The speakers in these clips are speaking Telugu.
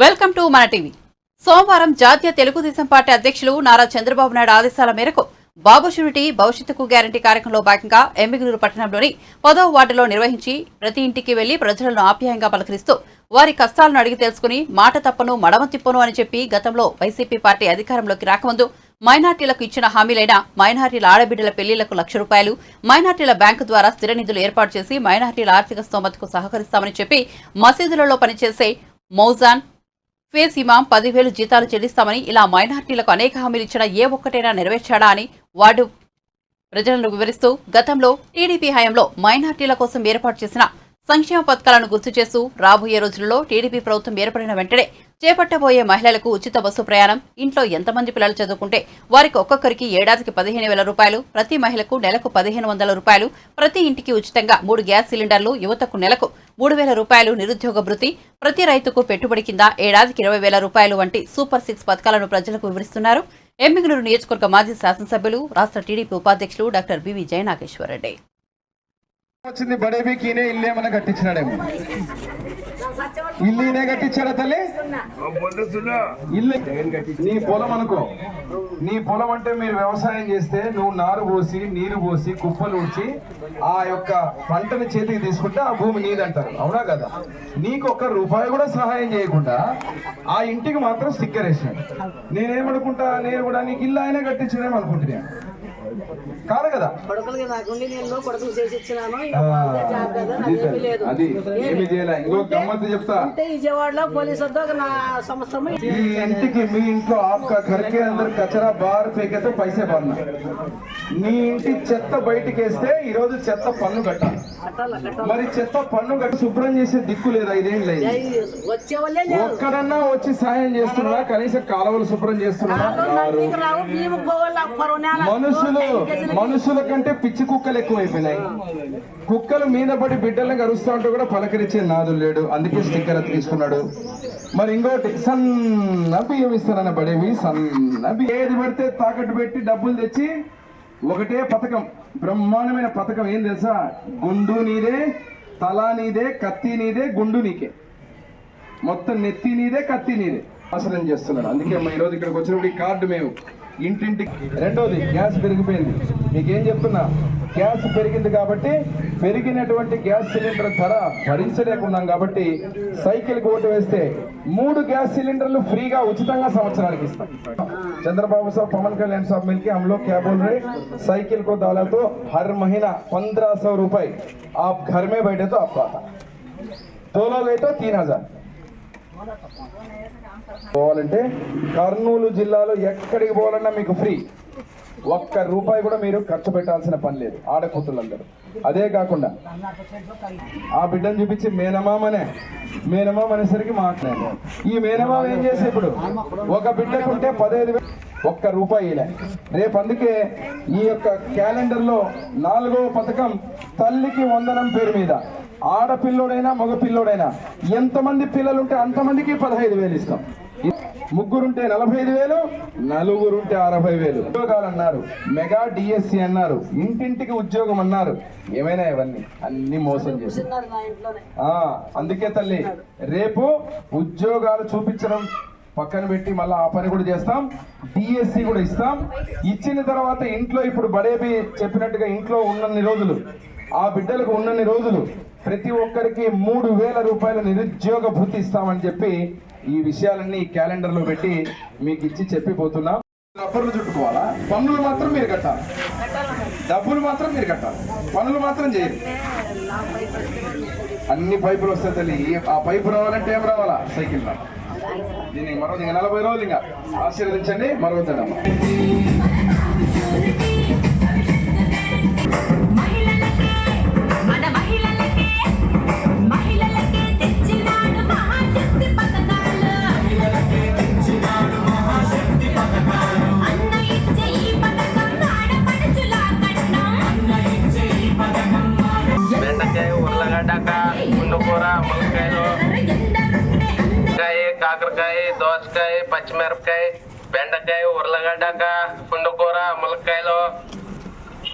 వెల్కమ్ టు మన టీవీ. సోమవారం జాతీయ తెలుగుదేశం పార్టీ అధ్యక్షులు నారా చంద్రబాబు నాయుడు ఆదేశాల మేరకు బాబు షూరిటీ భవిష్యత్తుకు గ్యారంటీ కార్యక్రమంలో భాగంగా ఎమ్మిగనూరు పట్టణంలోని పదవ వార్డులో నిర్వహించి ప్రతి ఇంటికి వెళ్ళి ప్రజలను ఆప్యాయంగా పలకరిస్తూ వారి కష్టాలను అడిగి తెలుసుకుని మాట తప్పను మడమ తిప్పను అని చెప్పి గతంలో వైసీపీ పార్టీ అధికారంలోకి రాకముందు మైనార్టీలకు ఇచ్చిన హామీలైన మైనార్టీల ఆడబిడ్డల పెళ్ళిళ్ళకు లక్ష రూపాయలు మైనార్టీల బ్యాంకు ద్వారా స్థిర నిధులు ఏర్పాటు చేసి మైనార్టీల ఆర్థిక స్తోమతకు సహకరిస్తామని చెప్పి మసీదులలో పనిచేసే మౌజాన్ ఫేస్ ఇమాం పదివేలు జీతాలు చెల్లిస్తామని ఇలా మైనార్టీలకు అనేక హామీలు ఇచ్చిన ఏ ఒక్కటైనా నెరవేర్చాడా అని వార్డు ప్రజలను వివరిస్తూ గతంలో టీడీపీ హయాంలో మైనార్టీల కోసం ఏర్పాటు చేసిన సంక్షేమ పథకాలను గుర్తు చేస్తూ రాబోయే రోజుల్లో టీడీపీ ప్రభుత్వం ఏర్పడిన వెంటనే చేపట్టబోయే మహిళలకు ఉచిత బస్సు ప్రయాణం ఇంట్లో ఎంతమంది పిల్లలు చదువుకుంటే వారికి ఒక్కొక్కరికి ఏడాదికి పదిహేను వేల రూపాయలు ప్రతి మహిళకు నెలకు పదిహేను వందల రూపాయలు ప్రతి ఇంటికి ఉచితంగా మూడు గ్యాస్ సిలిండర్లు యువతకు నెలకు మూడు వేల రూపాయలు నిరుద్యోగ భృతి. ప్రతి రైతుకు పెట్టుబడి కింద ఏడాదికి ఇరవై వేల రూపాయలు వంటి సూపర్ సిక్స్ పథకాలను ప్రజలకు వివరిస్తున్నారు. ఎమ్మిగనూరు నియోజకవర్గ మాజీ శాసనసభ్యులు రాష్ట్ర టీడీపీ ఉపాధ్యక్షులు డాక్టర్ బివి జయనాగేశ్వరరెడ్డి. వచ్చింది బడేబీకి ఇల్లేమని కట్టించినాడేమో. ఇల్లు ఈయనే కట్టించాడా తల్లి? ఇల్లు నీ పొలం అనుకో. నీ పొలం అంటే మీరు వ్యవసాయం చేస్తే నువ్వు నారు పోసి నీరు పోసి కుప్పలు ఊడ్చి ఆ యొక్క పంటని చేతికి తీసుకుంటే ఆ భూమి నీదంటారు. అవునా కదా? నీకు ఒక్క రూపాయి కూడా సహాయం చేయకుండా ఆ ఇంటికి మాత్రం స్టిక్కర్ వేసినాడు నేనేమనుకుంటా? నేను కూడా నీకు ఇల్లు ఆయనే కట్టించడేమో అనుకుంటున్నాను కాదు కదా? కొడుకులకి నాకుండి నేను కొడుకులు చేసి ఇచ్చినాను. లేదు. ఇంకో గమ్మత్తు చెప్తా. అంటే విజయవాడలో పోలీసు వద్ద నా సంస్థ ఈ ఇంటికి మీ ఇంట్లో ఆప్కా ఘర్కే అందరు కచరా బార్ ఫేకేతో పైసే పడినా నీ ఇంటి చెత్త బయటికి వేస్తే ఈ రోజు చెత్త పన్ను కట్టాలి. మరి చెత్త పన్ను కట్టి శుభ్రం చేసే దిక్కు లేదు? ఐదేం లేదు. ఒక్కడన్నా వచ్చి సాయం చేస్తున్నా కనీసం కాలువలు శుభ్రం చేస్తున్నా. మనుషులు మనుషుల కంటే పిచ్చి కుక్కలు ఎక్కువైపోయినాయి. కుక్కలు మీద పడి బిడ్డలను కరుస్తూ ఉంటే కూడా పలకరించే నాదులు లేడు. అందుకే స్టిక్కర్ తీసుకున్నాడు. మరి ఇంకోటి సన్న బియ్యం ఇస్తానన్న పడేవి? సన్న ఏది పడితే తాకట్టు పెట్టి డబ్బులు తెచ్చి ఒకటే పథకం బ్రహ్మాండమైన పథకం ఏం తెలుసా? గుండు నీదే తల నీదే కత్తి నీదే గుండు నీకే. మొత్తం నెత్తి నీదే కత్తి నీదే. నాశనం చేస్తున్నాడు అందుకే మా ఈరోజు ఇక్కడికి వచ్చినప్పుడు ఈ కార్డు మేము ఇంటింటికి రెండోది గ్యాస్ పెరిగిపోయింది మీకేం చెప్తున్నా గ్యాస్ పెరిగింది కాబట్టి పెరిగినటువంటి గ్యాస్ సిలిండర్ ధర భరించలేకున్నాం కాబట్టి సైకిల్కి ఓటు వేస్తే మూడు గ్యాస్ సిలిండర్లు ఫ్రీగా ఉచితంగా సంవత్సరానికి ఇస్తాం चंद्रबाबू साहब पवन कल्याण साहब मिलके हम लोग क्या बोल रहे हैं साइकिल को डाला तो हर महीना पंद्रह सौ रुपए आप घर में बैठे तो आपको आता दो लोग है तो तीन हजार పోవాలంటే కర్నూలు జిల్లాలో ఎక్కడికి పోవాలన్నా మీకు ఫ్రీ. ఒక్క రూపాయి కూడా మీరు ఖర్చు పెట్టాల్సిన పని లేదు ఆడకూతులందరూ అదే కాకుండా ఆ బిడ్డను చూపించి మేనమామనే మేనమామ అనేసరికి మాట్లాడారు. ఈ మేనమామ ఏం చేసే ఇప్పుడు? ఒక బిడ్డకుంటే పదహైదు వేలు ఒక్క రూపాయి రేపు అందుకే ఈ యొక్క క్యాలెండర్లో నాలుగవ పథకం తల్లికి వందనం పేరు మీద. ఆడపిల్లోడైనా మగ పిల్లోడైనా ఎంతమంది పిల్లలుంటే అంతమందికి పదహైదు వేలు ఇస్తాం. ముగ్గురుంటే నలభై ఐదు వేలు నలుగురుంటే అరవై వేలు. ఉద్యోగాలు అన్నారు మెగా డిఎస్సి అన్నారు ఇంటింటికి ఉద్యోగం అన్నారు. ఏమైనా ఇవన్నీ అన్ని మోసం చేసి అందుకే తల్లి రేపు ఉద్యోగాలు చూపించడం పక్కన పెట్టి మళ్ళీ ఆ పని కూడా చేస్తాం డిఎస్సి కూడా ఇస్తాం. ఇచ్చిన తర్వాత ఇంట్లో ఇప్పుడు బడేబి చెప్పినట్టుగా ఇంట్లో ఉన్నన్ని రోజులు ఆ బిడ్డలకు ఉన్నన్ని రోజులు ప్రతి ఒక్కరికి మూడు వేల రూపాయల నిరుద్యోగ భృతి ఇస్తామని చెప్పి ఈ విషయాలన్నీ క్యాలెండర్లో క్యాలెండర్లో పెట్టి మీకు ఇచ్చి చెప్పిపోతున్నాం. రబ్బర్లు చుట్టుకోవాలా? పన్నులు మాత్రం మీరు కట్టాలి. డబ్బులు మాత్రం మీరు కట్టాలి. పనులు మాత్రం చేయరు అన్ని పైపులు వస్తాయి తల్లి. ఆ పైపు రావాలంటే ఏం రావాలా? సైకిల్ రావాలి. దీన్ని మరో ఇంకా నలభై రోజులు ఇంకా ఆశీర్వదించండి. మరొద్దమ్మా ఉర్లగడ్డక పుండుకూర మునక్కాయలు కాకరకాయ దోసకాయ పచ్చిమిరపకాయ బెండకాయ ఉర్లగడ్డక పుండుకూర ములక్కాయలు.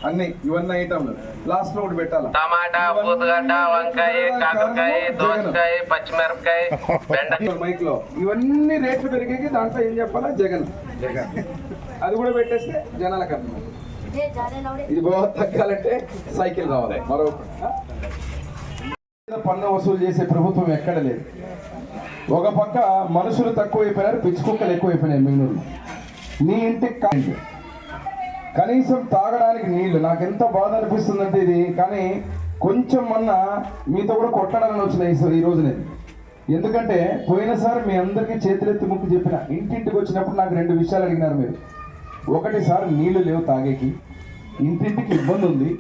అన్ని ఇవన్నీ ఐటమ్లు లాస్ట్లో ఒకటి పెట్టాలా? టమాటా పూతగడ్డ వంకాయ కాకరకాయ దోసకాయ పచ్చిమిరపకాయ బెండకాయ. మైక్లో ఇవన్నీ రేట్లు పెరిగాయి దాంట్లో ఏం చెప్పాలా? జగన్. జగన్. అది కూడా పెట్టేస్తే జనాలకు అర్థం ఇది బాగా తగ్గాలంటే సైకిల్ రావాలి. మరో పన్ను వసూలు చేసే ప్రభుత్వం ఎక్కడ లేదు. ఒక పక్క మనుషులు తక్కువైపోయినారు పిచ్చి కుక్కలు ఎక్కువైపోయినాయి మింగళూరులో నీ ఇంటికి కనీసం తాగడానికి నీళ్ళు నాకు ఎంత బాధ అనిపిస్తుందంటే ఇది కానీ కొంచెం మొన్న మీతో కూడా కొట్టడాలని వచ్చినాయి సార్ ఈ రోజు నేను. ఎందుకంటే పోయినసారి మీ అందరికీ చేతులెత్తి ముక్కు చెప్పిన ఇంటింటికి వచ్చినప్పుడు నాకు రెండు విషయాలు అడిగినారు మీరు. ఒకటి సార్ నీళ్ళు లేవు తాగేకి ఇంటింటికి ఇబ్బంది ఉంది.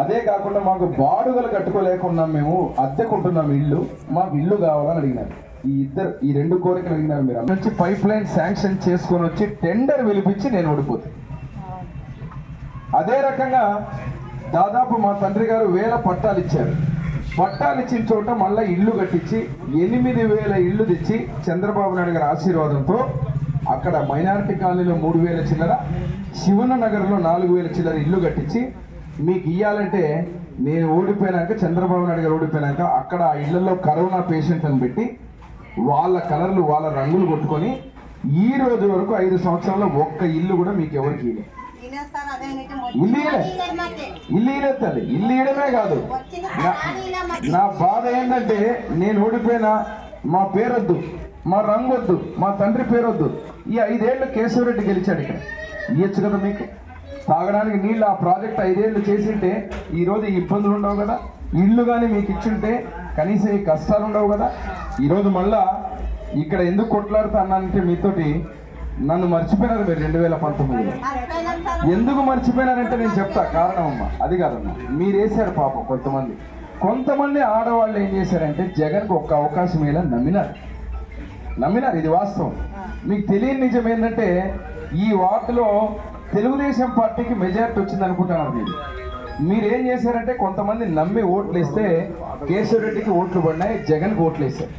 అదే కాకుండా మాకు బాడుగలు కట్టుకోలేకున్నాం మేము అద్దెకుంటున్నాం ఇల్లు. మాకు ఇల్లు కావాలని అడిగినారు. ఈ ఇద్దరు ఈ రెండు కోరికలు అడిగినారు మీరు. అక్కడ నుంచి పైప్ లైన్ శాంక్షన్ చేసుకొని వచ్చి టెండర్ పిలిపించి నేను ఓడిపోతాను అదే రకంగా దాదాపు మా తండ్రి గారు వేల పట్టాలు ఇచ్చారు. పట్టాలు ఇచ్చిన చోట మళ్ళీ ఇల్లు కట్టించి ఎనిమిది వేల ఇల్లు తెచ్చి చంద్రబాబు నాయుడు గారి ఆశీర్వాదంతో అక్కడ మైనారిటీ కాలనీలో మూడు వేల చిల్లర శివన నగర్లో నాలుగు వేల చిల్లర ఇల్లు కట్టించి మీకు ఇయ్యాలంటే నేను ఓడిపోయినాక చంద్రబాబు నాయుడు గారు ఓడిపోయినాక అక్కడ ఆ ఇళ్ళలో కరోనా పేషెంట్ అని పెట్టి వాళ్ళ కలర్లు వాళ్ళ రంగులు కొట్టుకొని ఈ రోజు వరకు ఐదు సంవత్సరాల్లో ఒక్క ఇల్లు కూడా మీకు ఎవరికి ఇల్లు. ఇల్లు తల్లి ఇల్లు ఇయ్యడమే కాదు. నా- నా బాధ ఏంటంటే నేను ఓడిపోయినా మా పేరొద్దు మా రంగు వద్దు మా తండ్రి పేరొద్దు. ఈ ఐదేళ్ళు కేశవరెడ్డి గెలిచాడు ఇక్కడ. ఇయ్యొచ్చు కదా మీకు? తాగడానికి నీళ్ళు ఆ ప్రాజెక్ట్ ఐదేళ్ళు చేసింటే ఈరోజు ఇబ్బందులు ఉండవు కదా? ఇల్లు కానీ మీకు ఇచ్చుంటే కనీసం ఈ కష్టాలు ఉండవు కదా? ఈరోజు మళ్ళా ఇక్కడ ఎందుకు కొట్లాడుతానంటే మీతోటి నన్ను మర్చిపోయినారు మీరు రెండు వేల పంతొమ్మిదిలో. ఎందుకు మర్చిపోయినారంటే నేను చెప్తా కారణం అమ్మ అది కాదమ్మా మీరు పాపం కొంతమంది. కొంతమంది ఆడవాళ్ళు ఏం చేశారంటే జగన్కు ఒక్క అవకాశం ఇలా నమ్మినారు. నమ్మినారు ఇది వాస్తవం. మీకు తెలియని నిజం ఏంటంటే ఈ వార్డులో తెలుగుదేశం పార్టీకి మెజారిటీ వచ్చింది అనుకుంటున్నారు మీరు. మీరేం ఏం చేశారంటే కొంతమంది నమ్మి ఓట్లు వేస్తే కేశవరెడ్డికి ఓట్లు పడినాయి జగన్కి ఓట్లు వేశారు.